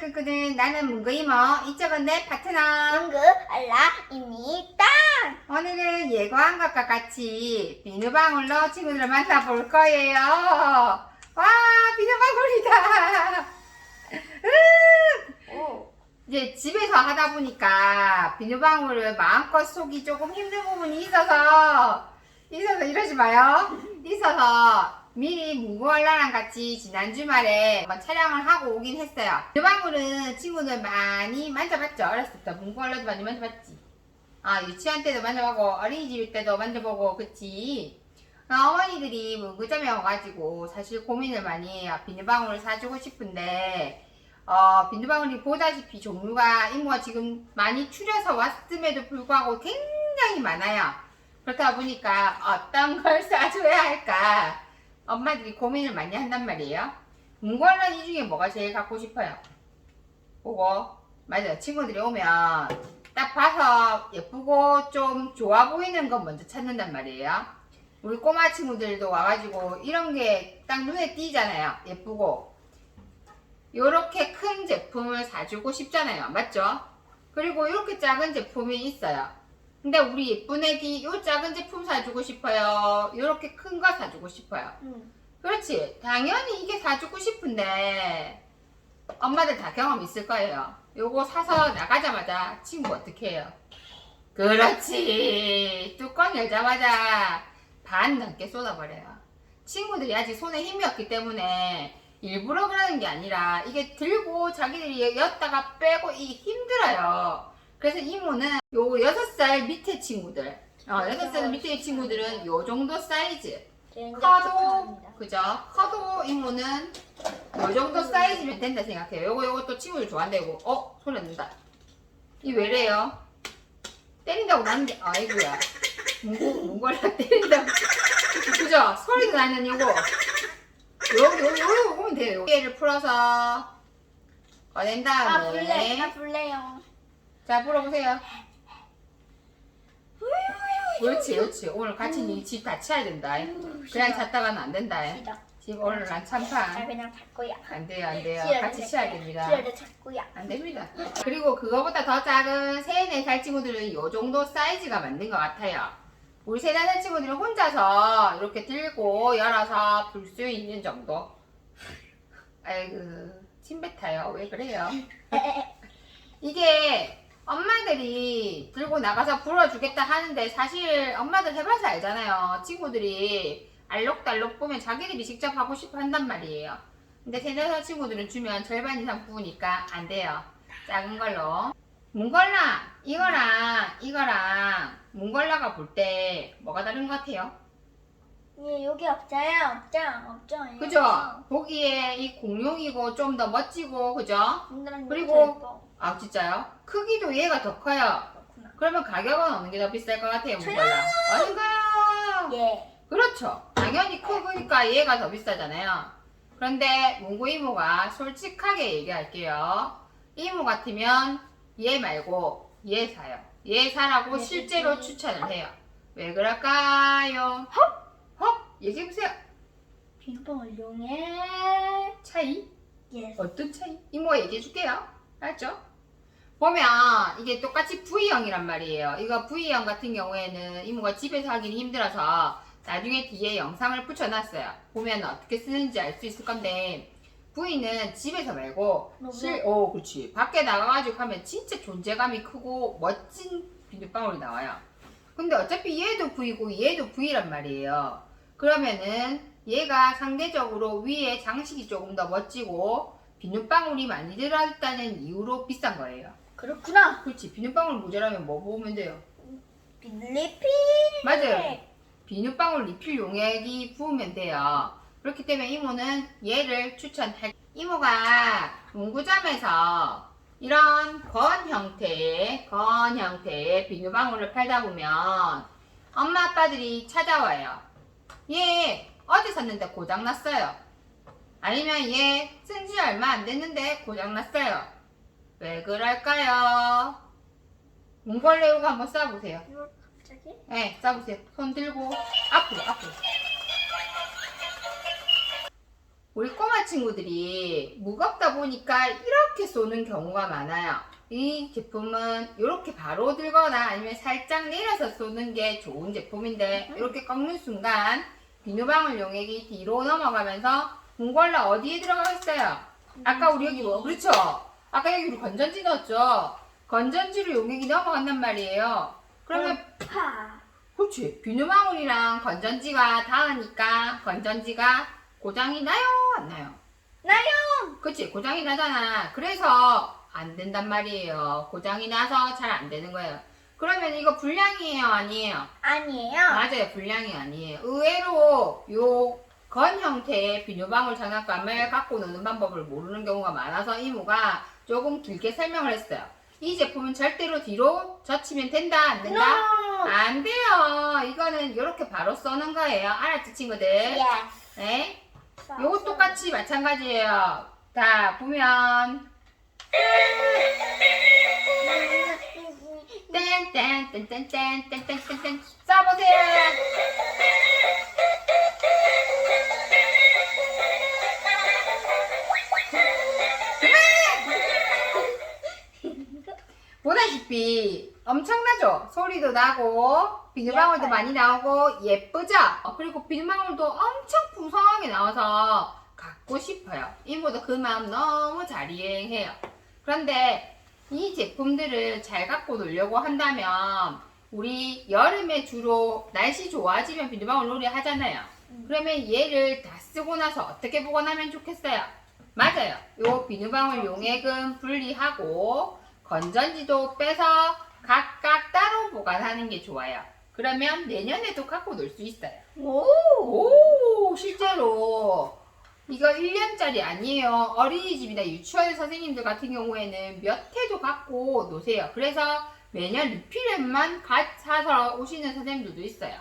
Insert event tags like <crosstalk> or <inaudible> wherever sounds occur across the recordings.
끄끄는 나는 문구 이모 이쪽은 내 파트너 뭉그 알라입니다. 오늘은 예고한 것과 같이 비누방울로 친구들을 만나볼 거예요 와 비누방울이다. 이제 집에서 하다 보니까 비누방울을 마음껏 속이 조금 힘든 부분이 있어서 있어서 이러지 마요 있어서 미리 문구얼라랑 같이 지난 주말에 한번 촬영을 하고 오긴 했어요. 비누방울은 친구들 많이 만져봤죠? 어렸을 때부터 문구얼라도 많이 만져봤지? 아 유치원 때도 만져보고 어린이집 때도 만져보고 그치? 어, 어머니들이 문구점에 와가지고 사실 고민을 많이 해요. 비누방울을 사주고 싶은데 어, 비누방울이 보다시피 종류가 이모가 지금 많이 추려서 왔음에도 불구하고 굉장히 많아요. 그렇다 보니까 어떤 걸 사줘야 할까 엄마들이 고민을 많이 한단 말이에요. 문걸란 이 중에 뭐가 제일 갖고 싶어요? 그거 맞아요. 친구들이 오면 딱 봐서 예쁘고 좀 좋아 보이는 거 먼저 찾는단 말이에요. 우리 꼬마 친구들도 와가지고 이런 게 딱 눈에 띄잖아요. 예쁘고 요렇게 큰 제품을 사주고 싶잖아요. 맞죠? 그리고 이렇게 작은 제품이 있어요. 근데 우리 예쁜 애기 요 작은 제품 사주고 싶어요. 요렇게 큰 거 사주고 싶어요. 음. 그렇지. 당연히 이게 사주고 싶은데 엄마들 다 경험 있을 거예요. 요거 사서 나가자마자 친구 어떻게 해요? 그렇지. 뚜껑 열자마자 반 넘게 쏟아버려요. 친구들이 아직 손에 힘이 없기 때문에 일부러 그러는 게 아니라 이게 들고 자기들이 였다가 빼고 이게 힘들어요. 그래서 이모는 요 6살 밑에 친구들, 어, 6살 밑에 친구들은 요 정도 사이즈. 커도. 그죠? 커도 이모는 요 정도 사이즈면 된다 생각해요. 요거 요거 또 친구들 좋아한다고. 어 소리 난다. 이 왜래요? 때린다고 나는 게 아이고야. 문고 문걸라 때린다고. 그죠? 소리도 나는 요거. 요거 요거 요거 보면 돼요. 얘를 풀어서 꺼낸 아 다음에 아 불래요. 자 불어보세요. 그렇지 그렇지 오늘 같이 니집다 치야 된다. 그냥 잤다가는 안 된다. 싫어. 집 오늘 난나 참판. 그냥 잘 거야. 안 돼요, 안 돼요. 같이 내 치야 거야. 됩니다. 싫어, 잘 거야. 안 됩니다. 그리고 그거보다 더 작은 3, 4살 친구들은 이 정도 사이즈가 맞는 것 같아요. 우리 3, 4살 친구들은 혼자서 이렇게 들고 열어서 불 수 있는 정도. 아이고, 침 뱉어요. 왜 그래요? <laughs> 이게 엄마들이 들고 나가서 불어주겠다 하는데 사실 엄마들 해봐서 알잖아요. 친구들이 알록달록 보면 자기들이 직접 하고 싶어 한단 말이에요. 근데 세네살 친구들은 주면 절반 이상 부으니까 안 돼요. 작은 걸로. 문걸라 이거랑 이거랑 문걸라가 볼 때 뭐가 다른 것 같아요? 예, 여기 없어요. 없죠, 없죠. 예. 그죠? 보기에 이 공룡이고 좀 더 멋지고 그죠? 그리고-. 아 진짜요? 크기도 얘가 더 커요. 그렇구나. 그러면 가격은 어느 게 더 비쌀 것 같아요, 문걸라? 아닌가요? 예. 그렇죠. 당연히 크니까 얘가 더 비싸잖아요. 그런데 문구 이모가 솔직하게 얘기할게요. 이모 같으면 얘 말고 얘 사요. 얘 사라고 네, 실제로 네. 추천을 해요. 왜 그럴까요? 헉? 헉? 얘기해보세요. 빙봉을 이용해. 차이? 예. 어떤 차이? 이모가 얘기해줄게요. 알죠? 보면 이게 똑같이 V형이란 말이에요. 이거 V형 같은 경우에는 이모가 집에서 하기는 힘들어서 나중에 뒤에 영상을 붙여놨어요. 보면 어떻게 쓰는지 알 수 있을 건데 V는 집에서 말고 실, 오, 그렇지. 밖에 나가가지고 하면 진짜 존재감이 크고 멋진 비눗방울이 나와요. 근데 어차피 얘도 V고 얘도 V란 말이에요. 그러면은 얘가 상대적으로 위에 장식이 조금 더 멋지고 비눗방울이 많이 들어있다는 이유로 비싼 거예요. 그렇구나. 그렇지. 비눗방울 모자라면 뭐 보면 돼요? 빌리피. 맞아요. 비눗방울 리필 용액이 부으면 돼요. 그렇기 때문에 이모는 얘를 추천할. 이모가 문구점에서 이런 건 형태의 건 형태의 비눗방울을 팔다 보면 엄마 아빠들이 찾아와요. 얘 어제 샀는데 고장 났어요. 아니면 얘 쓴지 얼마 안 됐는데 고장 났어요. 왜 그럴까요? 문걸레우가 한번 쏴보세요. 이거 갑자기? 네, 싸보세요. 손 들고 앞으로 앞으로. 우리 꼬마 친구들이 무겁다 보니까 이렇게 쏘는 경우가 많아요. 이 제품은 이렇게 바로 들거나 아니면 살짝 내려서 쏘는 게 좋은 제품인데 이렇게 꺾는 순간 비누방울 용액이 뒤로 넘어가면서 문걸라 어디에 들어가 있어요? 아까 우리 여기 뭐 그렇죠? 아까 여기 우리 건전지 넣었죠? 건전지로 용액이 넘어간단 말이에요. 그러면 파. 그렇지. 비누방울이랑 건전지가 닿으니까 건전지가 고장이 나요? 안 나요? 나요. 그치. 고장이 나잖아. 그래서 안 된단 말이에요. 고장이 나서 잘 안 되는 거예요. 그러면 이거 불량이에요? 아니에요? 아니에요. 맞아요. 불량이 아니에요. 의외로 요 건 형태의 비누방울 장난감을 갖고 노는 방법을 모르는 경우가 많아서 이모가 조금 길게 설명을 했어요. 이 제품은 절대로 뒤로 젖히면 된다? 안 된다? No. 안 돼요. 이거는 이렇게 바로 써는 거예요. 알았지, 친구들? Yes. 네? 요거 똑같이 마찬가지예요. 자, 보면 땡땡땡땡땡땡땡땡땡 써보세요. 보다시피 엄청나죠? 소리도 나고 비누방울도 예뻐요. 많이 나오고 예쁘죠? 어, 그리고 비누방울도 엄청 풍성하게 나와서 갖고 싶어요. 이모도 그 마음 너무 잘 이해해요. 그런데 이 제품들을 잘 갖고 놀려고 한다면 우리 여름에 주로 날씨 좋아지면 비누방울 놀이 하잖아요. 음. 그러면 얘를 다 쓰고 나서 어떻게 보관하면 좋겠어요? 맞아요. 요 비누방울 용액은 분리하고 건전지도 빼서 각각 따로 보관하는 게 좋아요. 그러면 내년에도 갖고 놀 수 있어요. 오. 오, 실제로 이거 1년짜리 아니에요. 어린이집이나 유치원 선생님들 같은 경우에는 몇 해도 갖고 노세요. 그래서 매년 리필액만 갓 사서 오시는 선생님들도 있어요.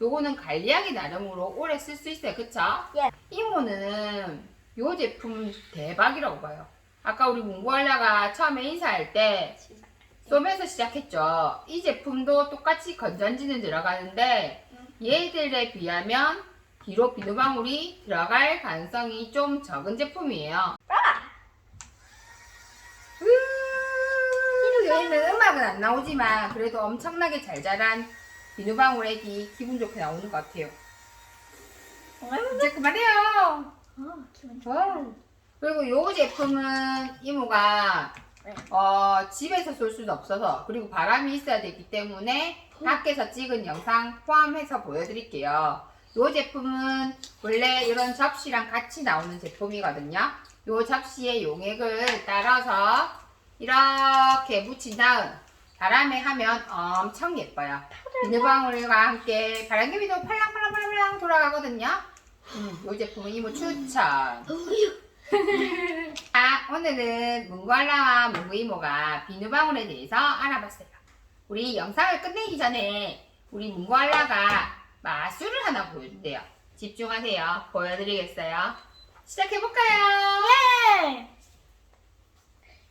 요거는 관리하기 나름으로 오래 쓸 수 있어요. 그쵸? 예. 이모는 요 제품 대박이라고 봐요. 아까 우리 문구알라가 처음에 인사할 때 쏘면서 시작했죠. 이 제품도 똑같이 건전지는 들어가는데 얘들에 비하면 뒤로 비누방울이 들어갈 가능성이 좀 적은 제품이에요. 으, 여기는 음악은 안 나오지만 그래도 엄청나게 잘 자란 비누방울액이 기분 좋게 나오는 것 같아요. 이제 그만해요. 어, 기분 와. 그리고 요 제품은 이모가 네. 어, 집에서 쏠 수는 없어서 그리고 바람이 있어야 되기 때문에 밖에서 찍은 영상 포함해서 보여드릴게요. 요 제품은 원래 이런 접시랑 같이 나오는 제품이거든요. 요 접시에 용액을 따라서 이렇게 묻힌 다음 바람에 하면 엄청 예뻐요. 비누방울과 함께 바람개비도 팔랑팔랑팔랑 돌아가거든요. 음, 요 제품은 이모 추천. 아, 오늘은 문구알라와 문구이모가 비누방울에 대해서 알아봤어요. 우리 영상을 끝내기 전에 우리 문구알라가 마술을 하나 보여준대요. 집중하세요. 보여드리겠어요. 시작해볼까요? 예.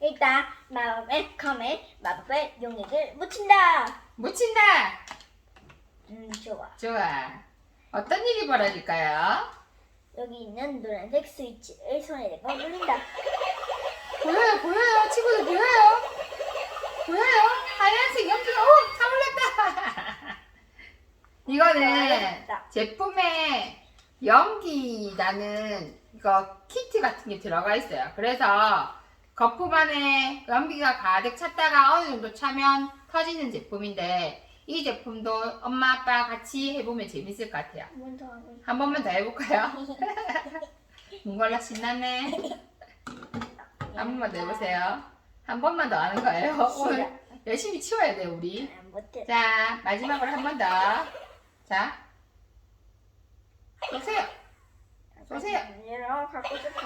일단 마법의 검에 마법의 용액을 묻힌다. 묻힌다! 음 좋아. 좋아. 어떤 일이 벌어질까요? 여기 있는 노란색 스위치를 손에 대고 눌린다. 보여요, 보여요. 친구들 보여요? 보여요? 하얀색 연기가, 어, 다 올랐다! <laughs> 이거는 올랐다. 제품에 연기 나는 이거 키트 같은 게 들어가 있어요. 그래서 거품 안에 연기가 가득 찼다가 어느 정도 차면 터지는 제품인데 이 제품도 엄마 아빠 같이 해보면 재밌을 것 같아요. 한번 더 하고. 한 번만 더 해볼까요? <laughs> 문걸라 신나네. <laughs> 한 번만 더 해보세요. 한 번만 더 하는 거예요. <laughs> 오늘 열심히 치워야 돼요, 우리. 아, 못해. 자, 마지막으로 한 번 더. 자. 쏘세요. 쏘세요. 너무 갖고 싶어.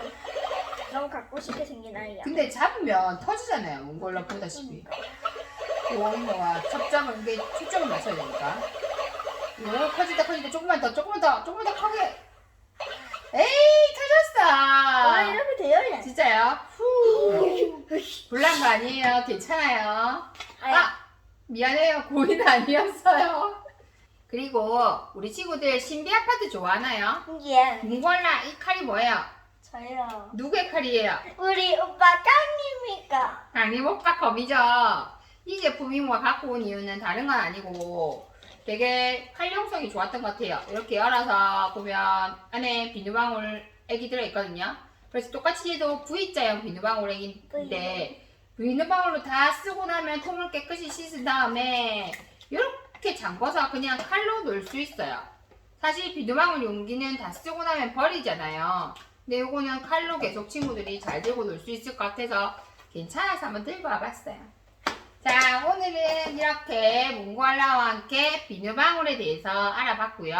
너무 갖고 싶게 생긴 아이야. 근데 잡으면 터지잖아요. 몽골라 보다시피. 오이모와 첩정을, 이게 초점을 맞춰야 되니까. 오, 커진다, 커진다. 조금만 더, 조금만 더, 조금만 더 크게. 에이, 아 터졌어. 이렇게 돼요? 진짜요? 후. 불난 거 아니에요. 괜찮아요. 아! 미안해요. 고인 아니었어요. 그리고 우리 친구들 신비 아파트 좋아하나요? 예. 몽골라 이 칼이 뭐예요? 저요. 누구의 칼이에요? 우리 오빠 짱님이가. 강림 오빠 검이죠. 이 제품 이모가 갖고 온 이유는 다른 건 아니고 되게 활용성이 좋았던 것 같아요. 이렇게 열어서 보면 안에 비누방울 액이 들어있거든요. 그래서 똑같이 해도 V자형 비누방울 액인데 비누방울로 다 쓰고 나면 통을 깨끗이 씻은 다음에 이렇게 잠궈서 그냥 칼로 놓을 수 있어요. 사실 비누방울 용기는 다 쓰고 나면 버리잖아요. 근데 이거는 칼로 계속 친구들이 잘 들고 놀 수 있을 것 같아서 괜찮아서 한번 들고 와봤어요. 자, 오늘은 이렇게 몽골라와 함께 비누방울에 대해서 알아봤고요.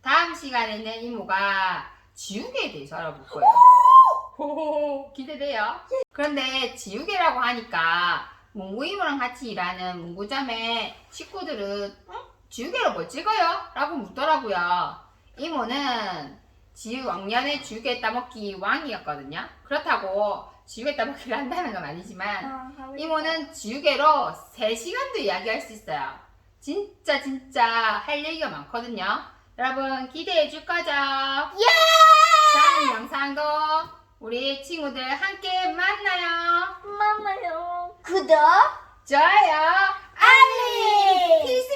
다음 시간에는 이모가 지우개에 대해서 알아볼 거예요. 기대돼요. 그런데 지우개라고 하니까 몽구 이모랑 같이 일하는 몽구점의 식구들은 응? 지우개로 뭐 찍어요? 라고 묻더라고요. 이모는 지우 왕년에 지우개 따먹기 왕이었거든요. 그렇다고 지우개 따먹기를 한다는 건 아니지만 어, 이모는 지우개로 3시간도 이야기할 수 있어요. 진짜 진짜 할 얘기가 많거든요. 여러분 기대해 줄 거죠? 다음 영상도 우리 친구들 함께 만나요. 엄마요. 구독. 좋아요. 알림. 필수